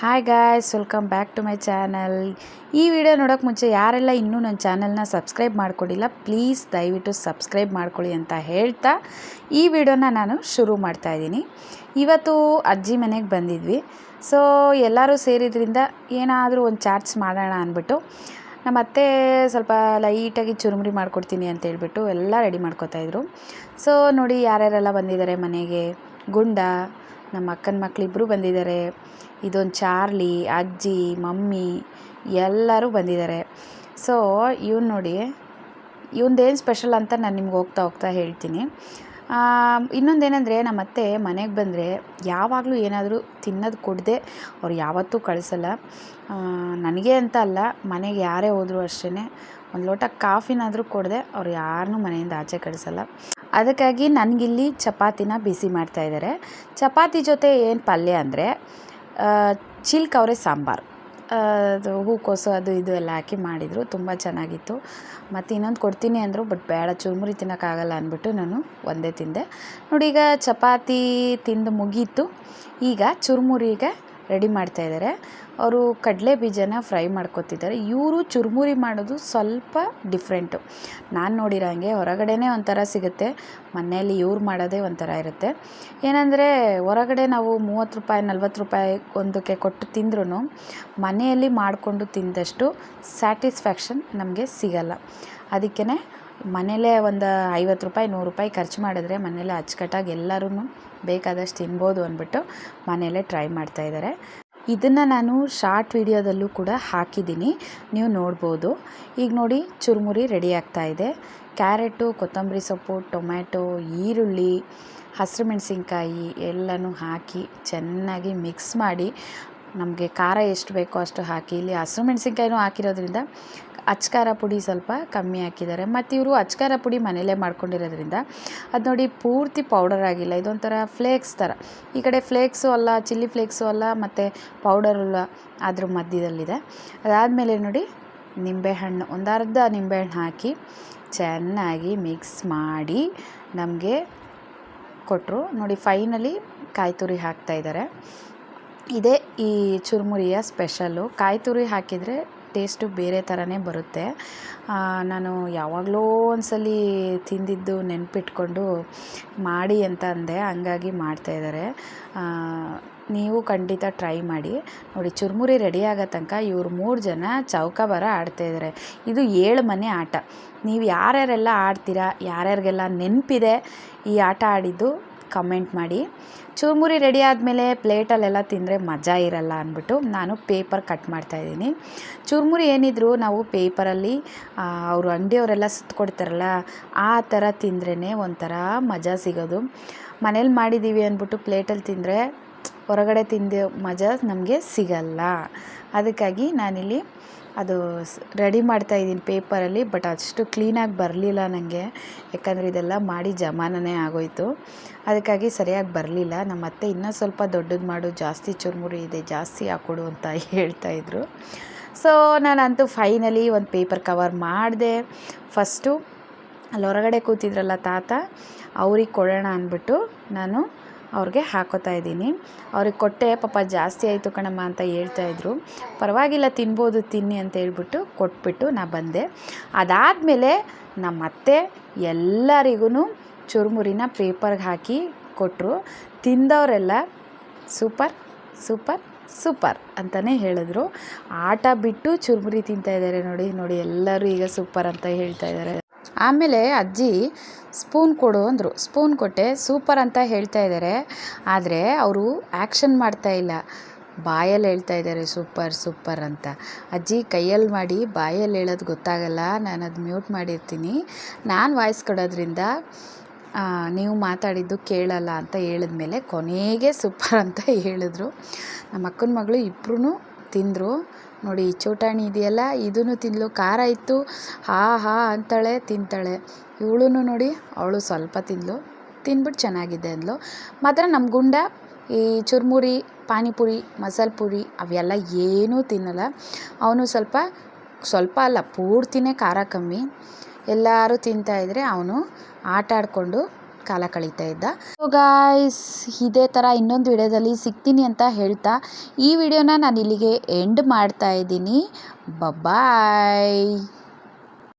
Hi guys welcome back to my channel ಈ video ನೋಡೋಕೆ ಮುಂಚೆ ಯಾರೆಲ್ಲ ಇನ್ನೂ ನನ್ನ ಚಾನಲ್ನ ಸಬ್ಸ್ಕ್ರೈಬ್ ಮಾಡ್ಕೊಂಡಿಲ್ಲ ಪ್ಲೀಸ್ ದಯವಿಟ್ಟು ಸಬ್ಸ್ಕ್ರೈಬ್ ಮಾಡ್ಕೊಳ್ಳಿ ಅಂತ ಹೇಳ್ತಾ ಈ ವಿಡಿಯೋನ ನಾನು ಶುರು ಮಾಡ್ತಾ ಇದ್ದೀನಿ. ಇವತ್ತು ಅಜ್ಜಿ ಮನೆಗೆ ಬಂದಿದ್ವಿ. ಸೊ ಎಲ್ಲರೂ ಸೇರಿದ್ರಿಂದ ಏನಾದರೂ ಒಂದು ಚಾಟ್ಸ್ ಮಾಡೋಣ ಅಂದ್ಬಿಟ್ಟು ನಮ್ಮ ಅತ್ತೆ ಸ್ವಲ್ಪ ಲೈಟಾಗಿ ಚುರುಮುರಿ ಮಾಡ್ಕೊಡ್ತೀನಿ ಅಂತ ಹೇಳ್ಬಿಟ್ಟು ಎಲ್ಲ ರೆಡಿ ಮಾಡ್ಕೋತಾಯಿದ್ರು ಸೊ ನೋಡಿ ಯಾರ್ಯಾರೆಲ್ಲ ಬಂದಿದ್ದಾರೆ ಮನೆಗೆ? ಗುಂಡ ನಮ್ಮ ಅಕ್ಕನ ಮಕ್ಕಳಿಬ್ಬರು ಬಂದಿದ್ದಾರೆ. ಇದೊಂದು ಚಾರ್ಲಿ, ಅಜ್ಜಿ, ಮಮ್ಮಿ ಎಲ್ಲರೂ ಬಂದಿದ್ದಾರೆ. ಸೊ ಇವ್ನು ನೋಡಿ ಇವಂದೇನು ಸ್ಪೆಷಲ್ ಅಂತ ನಾನು ನಿಮ್ಗೆ ಹೋಗ್ತಾ ಹೋಗ್ತಾ ಹೇಳ್ತೀನಿ. ಇನ್ನೊಂದೇನೆಂದರೆ ನಮ್ಮ ಅತ್ತೆ ಮನೆಗೆ ಬಂದರೆ ಯಾವಾಗಲೂ ಏನಾದರೂ ತಿನ್ನೋದು ಕೊಡದೆ ಅವ್ರು ಯಾವತ್ತೂ ಕಳಿಸಲ್ಲ. ನನಗೆ ಅಂತ ಅಲ್ಲ, ಮನೆಗೆ ಯಾರೇ ಹೋದರೂ ಅಷ್ಟೇ ಒಂದು ಲೋಟ ಕಾಫಿನಾದರೂ ಕೊಡದೆ ಅವ್ರು ಯಾರನ್ನೂ ಮನೆಯಿಂದ ಆಚೆ ಕಳಿಸಲ್ಲ. ಅದಕ್ಕಾಗಿ ನನಗಿಲ್ಲಿ ಚಪಾತಿನ ಬಿಸಿ ಮಾಡ್ತಾಯಿದ್ದಾರೆ ಚಪಾತಿ ಜೊತೆ ಏನು ಪಲ್ಯ ಅಂದರೆ ಚಿಲ್ಕವರೆ ಸಾಂಬಾರು. ಅದು ಹೂಕೋಸು ಅದು ಇದು ಎಲ್ಲ ಹಾಕಿ ಮಾಡಿದರು, ತುಂಬ ಚೆನ್ನಾಗಿತ್ತು. ಮತ್ತು ಇನ್ನೊಂದು ಕೊಡ್ತೀನಿ ಅಂದರು, ಬಟ್ ಬೇಡ, ಚುರುಮುರಿ ತಿನ್ನೋಕ್ಕಾಗಲ್ಲ ಅಂದ್ಬಿಟ್ಟು ನಾನು ಒಂದೇ ತಿಂದೆ. ನೋಡಿ, ಈಗ ಚಪಾತಿ ತಿಂದು ಮುಗೀತು. ಈಗ ಚುರುಮುರಿಗೆ ರೆಡಿ ಮಾಡ್ತಾಯಿದ್ದಾರೆ ಅವರು ಕಡಲೆ ಬೀಜನ ಫ್ರೈ ಮಾಡ್ಕೊತಿದ್ದಾರೆ. ಇವರು ಚುರುಮುರಿ ಮಾಡೋದು ಸ್ವಲ್ಪ ಡಿಫ್ರೆಂಟು ನಾನು ನೋಡಿರೋ ಹಾಗೆ ಹೊರಗಡೆನೇ ಒಂಥರ ಸಿಗುತ್ತೆ. ಮನೆಯಲ್ಲಿ ಇವ್ರು ಮಾಡೋದೇ ಒಂಥರ ಇರುತ್ತೆ. ಏನಂದರೆ ಹೊರಗಡೆ ನಾವು ಮೂವತ್ತು ರೂಪಾಯಿ, ನಲ್ವತ್ತು ರೂಪಾಯಿ ಒಂದಕ್ಕೆ ಕೊಟ್ಟು ತಿಂದ್ರೂ ಮನೆಯಲ್ಲಿ ಮಾಡಿಕೊಂಡು ತಿಂದಷ್ಟು ಸ್ಯಾಟಿಸ್ಫ್ಯಾಕ್ಷನ್ ನಮಗೆ ಸಿಗಲ್ಲ. ಅದಕ್ಕೇ ಮನೇಲೇ ಒಂದು ಐವತ್ತು ರೂಪಾಯಿ, ನೂರು ರೂಪಾಯಿ ಖರ್ಚು ಮಾಡಿದ್ರೆ ಮನೇಲೆ ಅಚ್ಚುಕಟ್ಟಾಗಿ ಎಲ್ಲರೂ ಬೇಕಾದಷ್ಟು ತಿನ್ಬೋದು ಅಂದ್ಬಿಟ್ಟು ಮನೆಯಲ್ಲೇ ಟ್ರೈ ಮಾಡ್ತಾಯಿದ್ದಾರೆ ಇದನ್ನು ನಾನು ಶಾರ್ಟ್ ವಿಡಿಯೋದಲ್ಲೂ ಕೂಡ ಹಾಕಿದ್ದೀನಿ. ನೀವು ನೋಡ್ಬೋದು. ಈಗ ನೋಡಿ ಚುರುಮುರಿ ರೆಡಿ ಆಗ್ತಾ ಇದೆ. ಕ್ಯಾರೆಟು, ಕೊತ್ತಂಬರಿ ಸೊಪ್ಪು, ಟೊಮ್ಯಾಟೊ, ಈರುಳ್ಳಿ, ಹಸಿರು ಮೆಣಸಿನ್ಕಾಯಿ ಎಲ್ಲನೂ ಹಾಕಿ ಚೆನ್ನಾಗಿ ಮಿಕ್ಸ್ ಮಾಡಿ ನಮಗೆ ಖಾರ ಎಷ್ಟು ಬೇಕೋ ಅಷ್ಟು ಹಾಕಿ, ಇಲ್ಲಿ ಹಸಿರು ಹಾಕಿರೋದ್ರಿಂದ ಅಚ್ಕಾರ ಪುಡಿ ಸ್ವಲ್ಪ ಕಮ್ಮಿ ಹಾಕಿದ್ದಾರೆ. ಮತ್ತು ಇವರು ಅಚ್ಕಾರ ಪುಡಿ ಮನೇಲೇ ಮಾಡ್ಕೊಂಡಿರೋದ್ರಿಂದ ಅದು ನೋಡಿ ಪೂರ್ತಿ ಪೌಡರ್ ಆಗಿಲ್ಲ. ಇದೊಂಥರ ಫ್ಲೇಕ್ಸ್ ಥರ ಈ ಕಡೆ ಫ್ಲೇಕ್ಸು ಅಲ್ಲ ಚಿಲ್ಲಿ ಫ್ಲೇಕ್ಸು ಅಲ್ಲ, ಮತ್ತು ಪೌಡರ್ ಅಲ್ಲ ಅದ್ರ ಮಧ್ಯದಲ್ಲಿದೆ. ಅದಾದಮೇಲೆ ನೋಡಿ ನಿಂಬೆಹಣ್ಣು. ಒಂದು ಅರ್ಧ ನಿಂಬೆಹಣ್ಣು ಹಾಕಿ ಚೆನ್ನಾಗಿ ಮಿಕ್ಸ್ ಮಾಡಿ ನಮಗೆ ಕೊಟ್ಟರು ನೋಡಿ ಫೈನಲಿ ಕಾಯಿ ತುರಿ ಹಾಕ್ತಾಯಿದ್ದಾರೆ ಇದೇ ಈ ಚುರುಮುರಿಯ ಸ್ಪೆಷಲ್ಲು ಕಾಯಿ ತುರಿ ಹಾಕಿದರೆ ಟೇಸ್ಟು ಬೇರೆ ಥರನೇ ಬರುತ್ತೆ. ನಾನು ಯಾವಾಗಲೋ ಒಂದ್ಸಲ ತಿಂದಿದ್ದು ನೆನಪಿಟ್ಕೊಂಡು ಮಾಡಿ ಅಂತ ಅಂದೆ, ಹಂಗಾಗಿ ಮಾಡ್ತಾಯಿದ್ದಾರೆ ನೀವು ಖಂಡಿತ ಟ್ರೈ ಮಾಡಿ. ನೋಡಿ, ಚುರುಮುರಿ ರೆಡಿ ಆಗೋ ತನಕ ಇವ್ರು ಮೂರು ಜನ ಚೌಕಾಬಾರ ಆಡ್ತಾಯಿದ್ದಾರೆ ಇದು ಏಳು ಮನೆ ಆಟ. ನೀವು ಯಾರ್ಯಾರೆಲ್ಲ ಆಡ್ತೀರಾ, ಯಾರ್ಯಾರಿಗೆಲ್ಲ ನೆನಪಿದೆ ಈ ಆಟ ಆಡಿದ್ದು ಕಮೆಂಟ್ ಮಾಡಿ. ಚುರುಮುರಿ ರೆಡಿ ಆದಮೇಲೆ ಪ್ಲೇಟಲ್ಲೆಲ್ಲ ತಿಂದರೆ ಮಜಾ ಇರಲ್ಲ ಅಂದ್ಬಿಟ್ಟು ನಾನು ಪೇಪರ್ ಕಟ್ ಮಾಡ್ತಾಯಿದ್ದೀನಿ ಚುರುಮುರಿ ಏನಿದ್ರು ನಾವು ಪೇಪರಲ್ಲಿ ಅವರು ಅಂಗಡಿಯವರೆಲ್ಲ ಸುತ್ತಕೊಡ್ತಾರಲ್ಲ ಆ ಥರ ತಿಂದ್ರೇ ಒಂಥರ ಮಜಾ ಸಿಗೋದು. ಮನೇಲಿ ಮಾಡಿದ್ದೀವಿ ಅಂದ್ಬಿಟ್ಟು ಪ್ಲೇಟಲ್ಲಿ ತಿಂದರೆ ಹೊರಗಡೆ ತಿಂದ ಮಜಾ ನಮಗೆ ಸಿಗಲ್ಲ. ಅದಕ್ಕಾಗಿ ನಾನಿಲ್ಲಿ ಅದು ರೆಡಿ ಮಾಡ್ತಾ ಇದ್ದೀನಿ ಪೇಪರಲ್ಲಿ ಬಟ್ ಅಷ್ಟು ಕ್ಲೀನಾಗಿ ಬರಲಿಲ್ಲ ನನಗೆ ಯಾಕಂದರೆ ಇದೆಲ್ಲ ಮಾಡಿ ಜಮಾನನೇ ಆಗೋಯಿತು. ಅದಕ್ಕಾಗಿ ಸರಿಯಾಗಿ ಬರಲಿಲ್ಲ. ನಮ್ಮ ಅತ್ತೆ ಇನ್ನೂ ಸ್ವಲ್ಪ ದೊಡ್ಡದು ಮಾಡು, ಜಾಸ್ತಿ ಚುರುಮುರಿ ಇದೆ, ಜಾಸ್ತಿ ಹಾಕ್ಕೊಡು ಅಂತ ಹೇಳ್ತಾಯಿದ್ರು ಸೊ ನಾನಂತೂ ಫೈನಲಿ ಒಂದು ಪೇಪರ್ ಕವರ್ ಮಾಡಿದೆ. ಫಸ್ಟು ಅಲ್ಲಿ ಹೊರಗಡೆ ಕೂತಿದ್ರಲ್ಲ ತಾತ, ಅವ್ರಿಗೆ ಕೊಡೋಣ ಅಂದ್ಬಿಟ್ಟು ನಾನು ಅವ್ರಿಗೆ ಹಾಕೋತಾ ಇದ್ದೀನಿ. ಅವ್ರಿಗೆ ಕೊಟ್ಟೆ ಪಾಪ ಜಾಸ್ತಿ ಆಯಿತು ಕಣಮ್ಮ ಅಂತ ಹೇಳ್ತಾಯಿದ್ರು ಪರವಾಗಿಲ್ಲ, ತಿನ್ಬೋದು, ತಿನ್ನಿ ಅಂತ ಹೇಳ್ಬಿಟ್ಟು ಕೊಟ್ಬಿಟ್ಟು ನಾ ಬಂದೆ. ಅದಾದಮೇಲೆ ನಮ್ಮ ಅತ್ತೆ ಎಲ್ಲರಿಗೂ ಚುರುಮುರಿನ ಪೇಪರ್ಗೆ ಹಾಕಿ ಕೊಟ್ಟರು ತಿಂದವರೆಲ್ಲ ಸೂಪರ್ ಸೂಪರ್ ಸೂಪರ್ ಅಂತಲೇ ಹೇಳಿದ್ರು. ಆಟ ಬಿಟ್ಟು ಚುರುಮುರಿ ತಿಂತಾಯಿದ್ದಾರೆ ನೋಡಿ ನೋಡಿ ಎಲ್ಲರೂ ಈಗ ಸೂಪರ್ ಅಂತ ಹೇಳ್ತಾ ಇದ್ದಾರೆ. ಆಮೇಲೆ ಅಜ್ಜಿ ಸ್ಪೂನ್ ಕೊಡು ಅಂದರು. ಸ್ಪೂನ್ ಕೊಟ್ಟೆ, ಸೂಪರ್ ಅಂತ ಹೇಳ್ತಾ ಇದ್ದಾರೆ ಆದರೆ ಅವರು ಆ್ಯಕ್ಷನ್ ಮಾಡ್ತಾ ಇಲ್ಲ. ಬಾಯಲ್ಲಿ ಹೇಳ್ತಾ ಇದ್ದಾರೆ ಸೂಪರ್ ಸೂಪರ್ ಅಂತ. ಅಜ್ಜಿ ಕೈಯಲ್ಲಿ ಮಾಡಿ, ಬಾಯಲ್ಲಿ ಹೇಳೋದು ಗೊತ್ತಾಗಲ್ಲ. ನಾನು ಅದು ಮ್ಯೂಟ್ ಮಾಡಿರ್ತೀನಿ. ನಾನು ವಾಯ್ಸ್ ಕೊಡೋದ್ರಿಂದ ನೀವು ಮಾತಾಡಿದ್ದು ಕೇಳಲ್ಲ ಅಂತ ಹೇಳಿದ್ಮೇಲೆ ಕೊನೆಗೆ ಸೂಪರ್ ಅಂತ ಹೇಳಿದ್ರು. ನಮ್ಮ ಅಕ್ಕನ ಮಗಳು ಇಬ್ಬರೂ ತಿಂದರು. ನೋಡಿ, ಚೌಟಾಣಿ ಇದೆಯಲ್ಲ? ಇದೂ ತಿಂದಳು ಖಾರ ಇತ್ತು. ಹಾ ಹಾ ಅಂತಾಳೆ, ತಿಂತಾಳೆ. ಇವಳೂ ನೋಡಿ ಅವಳು ಸ್ವಲ್ಪ ತಿಂದಳು ತಿಂದ್ಬಿಟ್ಟು ಚೆನ್ನಾಗಿದೆ ಅಂದಳು ಮಾತ್ರ ನಮ್ಮ ಗುಂಡ ಈ ಚುರುಮುರಿ, ಪಾನಿಪುರಿ, ಮಸಾಲೆ ಪುರಿ ಅವೆಲ್ಲ ಏನೂ ತಿನ್ನಲ್ಲ. ಅವನು ಸ್ವಲ್ಪ ಸ್ವಲ್ಪ ಅಲ್ಲ, ಪೂರ್ತಿನೇ ಖಾರ ಕಮ್ಮಿ. ಎಲ್ಲರೂ ತಿಂತಾಯಿದ್ರೆ ಅವನು ಆಟ ಆಡಿಕೊಂಡು ಕಾಲ ಕಳೀತಾ ಇದ್ದ. ಸೊ ಗಾಯ್ಸ್ ಇದೇ ಥರ ಇನ್ನೊಂದು ವಿಡಿಯೋದಲ್ಲಿ ಸಿಗ್ತೀನಿ ಅಂತ ಹೇಳ್ತಾ, ಈ ವಿಡಿಯೋನ ನಾನು ಇಲ್ಲಿಗೆ ಎಂಡ್ ಮಾಡ್ತಾ ಇದ್ದೀನಿ. ಬಾಯ್